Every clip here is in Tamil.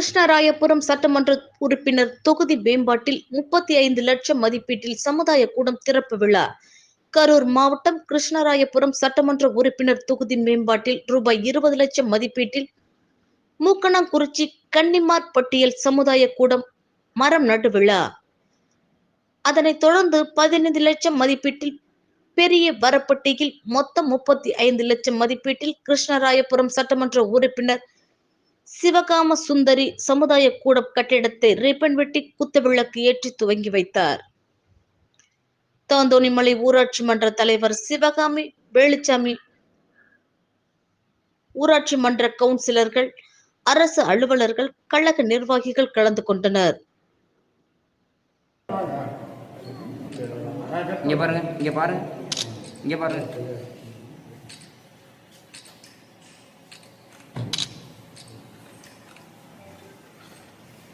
கிருஷ்ணராயபுரம் சட்டமன்ற உறுப்பினர் தொகுதி மேம்பாட்டில் முப்பத்தி ஐந்து லட்சம் மதிப்பீட்டில் சமுதாய கூடம் திறப்பு விழா. கரூர் மாவட்டம் கிருஷ்ணராயபுரம் சட்டமன்ற உறுப்பினர் தொகுதி மேம்பாட்டில் ரூபாய் இருபது லட்சம் மதிப்பீட்டில் மூக்கணாங்குறிச்சி கன்னிமார் பட்டியல் சமுதாய கூடம் மரம் நடு விழா. அதனைத் தொடர்ந்து பதினைந்து லட்சம் மதிப்பீட்டில் பெரிய வரப்பட்டியில் மொத்தம் முப்பத்தி ஐந்து லட்சம் மதிப்பீட்டில் கிருஷ்ணராயபுரம் சட்டமன்ற உறுப்பினர் சிவகாம சுந்தரி சமுதாய கூட கட்டிடத்தை ரிப்பன் வெட்டி குத்துவிளக்கு ஏற்றி துவங்கி வைத்தார். தாந்தோணிமலை ஊராட்சி மன்ற தலைவர் சிவகாமி வேலுச்சாமி ஊராட்சி மன்ற கவுன்சிலர்கள் அரசு அலுவலர்கள் கழக நிர்வாகிகள் கலந்து கொண்டனர். இங்க பாருங்க இங்க பாருங்க இங்க பாருங்க.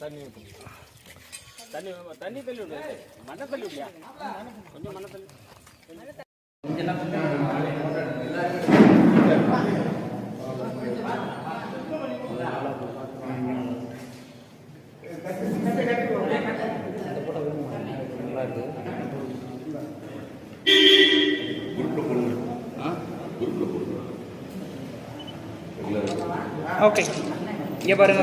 தண்ணி தண்ணி தள்ளி விடு. மண்ணை தள்ளி விடியா? கொஞ்சம் மண்ணை தள்ளி. ஓகே. இங்க பாருங்க.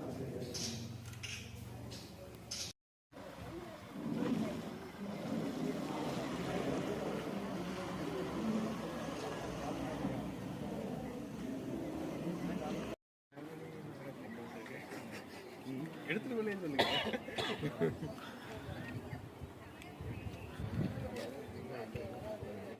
எடுத்துட்டு வெளியே சொல்லுங்க.